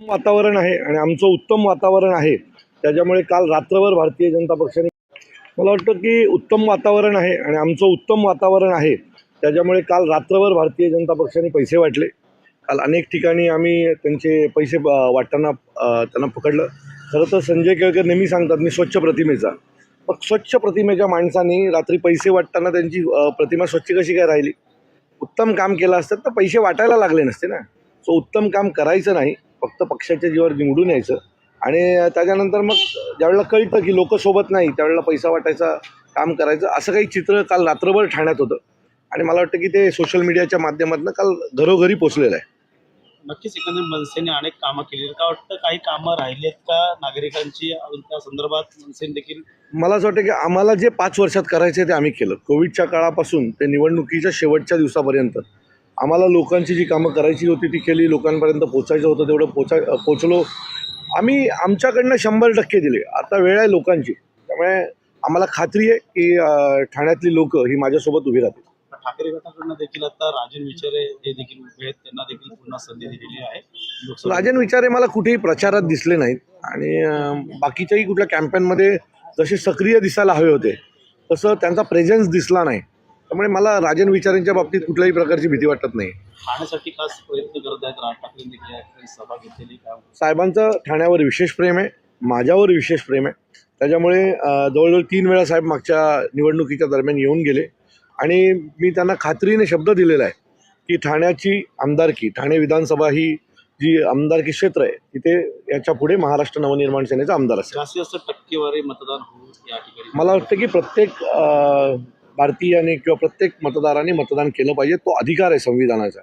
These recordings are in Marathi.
वातावरण आहे आणि आमचं उत्तम वातावरण आहे. त्याच्यामुळे काल रात्रभर भारतीय जनता पक्षाने मला वाटतं की उत्तम वातावरण आहे आणि आमचं उत्तम वातावरण आहे. त्याच्यामुळे काल रात्रभर भारतीय जनता पक्षाने पैसे वाटले. काल अनेक ठिकाणी आम्ही त्यांचे पैसे वाटताना त्यांना पकडलं. खरं तर संजय केळकर नेहमी सांगतात मी स्वच्छ प्रतिमेचा. मग स्वच्छ प्रतिमेच्या माणसाने रात्री पैसे वाटताना त्यांची प्रतिमा स्वच्छ कशी काय राहिली? उत्तम काम केलं असतं तर पैसे वाटायला लागले नसते ना. सो उत्तम काम करायचं नाही. फक्त पक्षाच्या जीवावर निवडून यायचं. आणि त्याच्यानंतर मग ज्यावेळेला कळतं की लोक सोबत नाही त्यावेळेला पैसा वाटायचा काम करायचं असं काही चित्र काल रात्रभर ठाण्यात होतं. आणि मला वाटतं की ते सोशल मीडियाच्या माध्यमातून काल घरोघरी पोचलेलं आहे. नक्कीच एकंदरीत मनसेने अनेक कामं केली. का वाटतं काही कामं राहिली आहेत का नागरिकांची त्या संदर्भात? मनसेने देखील मला असं वाटतं की आम्हाला जे पाच वर्षात करायचं ते आम्ही केलं. कोविडच्या काळापासून ते निवडणुकीच्या शेवटच्या दिवसापर्यंत. आम्हाला लोकांची जी कामं करायची होती ती केली लोकांपर्यंत पोचायचं होतं तेवढं पोचा पोचलो आम्ही आमच्याकडनं शंभर टक्के दिले. आता वेळ आहे लोकांची. त्यामुळे आम्हाला खात्री आहे की ठाण्यातली लोक ही माझ्यासोबत उभी राहतील. ठाकरे गटाकडनं देखील आता राजन विचारे हे देखील उभे आहेत. त्यांना देखील पुन्हा संधी दिलेली आहे. राजन विचारे मला कुठेही प्रचारात दिसले नाहीत. आणि बाकीच्याही कुठल्या कॅम्पेनमध्ये जसे सक्रिय दिसायला हवे होते तसं त्यांचा प्रेझेन्स दिसला नाही. त्यामुळे मला राजन विचारेंच्या बाबतीत कुठल्याही प्रकारची भीती वाटत नाही. ठाण्यासाठी खास प्रयत्न करत आहेत राज ठाकरे देखील सभा घेतलेली साहेबांचं ठाण्यावर विशेष प्रेम आहे माझ्यावर विशेष प्रेम आहे. त्याच्यामुळे जवळजवळ तीन वेळा साहेब मागच्या निवडणुकीच्या दरम्यान येऊन गेले. आणि मी त्यांना खात्रीने शब्द दिलेला आहे की ठाण्याची आमदारकी ठाणे विधानसभा ही जी आमदारकी क्षेत्र आहे तिथे याच्यापुढे महाराष्ट्र नवनिर्माण सेनेचा आमदार असेल. जास्तीत जास्त टक्केवारी मतदान होऊ या ठिकाणी मला वाटतं की प्रत्येक भारतीयाने किंवा प्रत्येक मतदाराने मतदान केलं पाहिजे. तो अधिकार आहे संविधानाचा.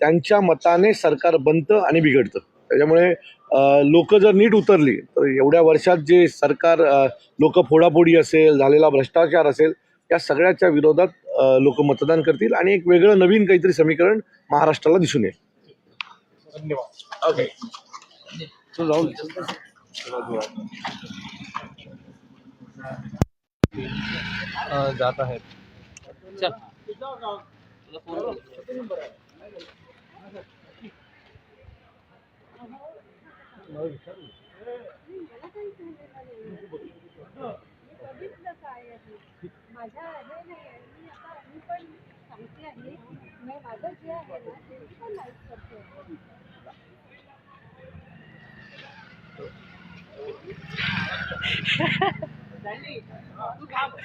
त्यांच्या मताने सरकार बनतं आणि बिघडतं. त्याच्यामुळे लोक जर नीट उतरली तर एवढ्या वर्षात जे सरकार लोक फोडाफोडी असेल झालेला भ्रष्टाचार असेल या सगळ्याच्या विरोधात लोक मतदान करतील आणि एक वेगळं नवीन काहीतरी समीकरण महाराष्ट्राला दिसून येईल. जात आहेत. चल माझ्या हे नाही मी आता मी पण सांगते आहे मी माझं जे आहे ना ते मी पण लाईक करते Danny, du kamst.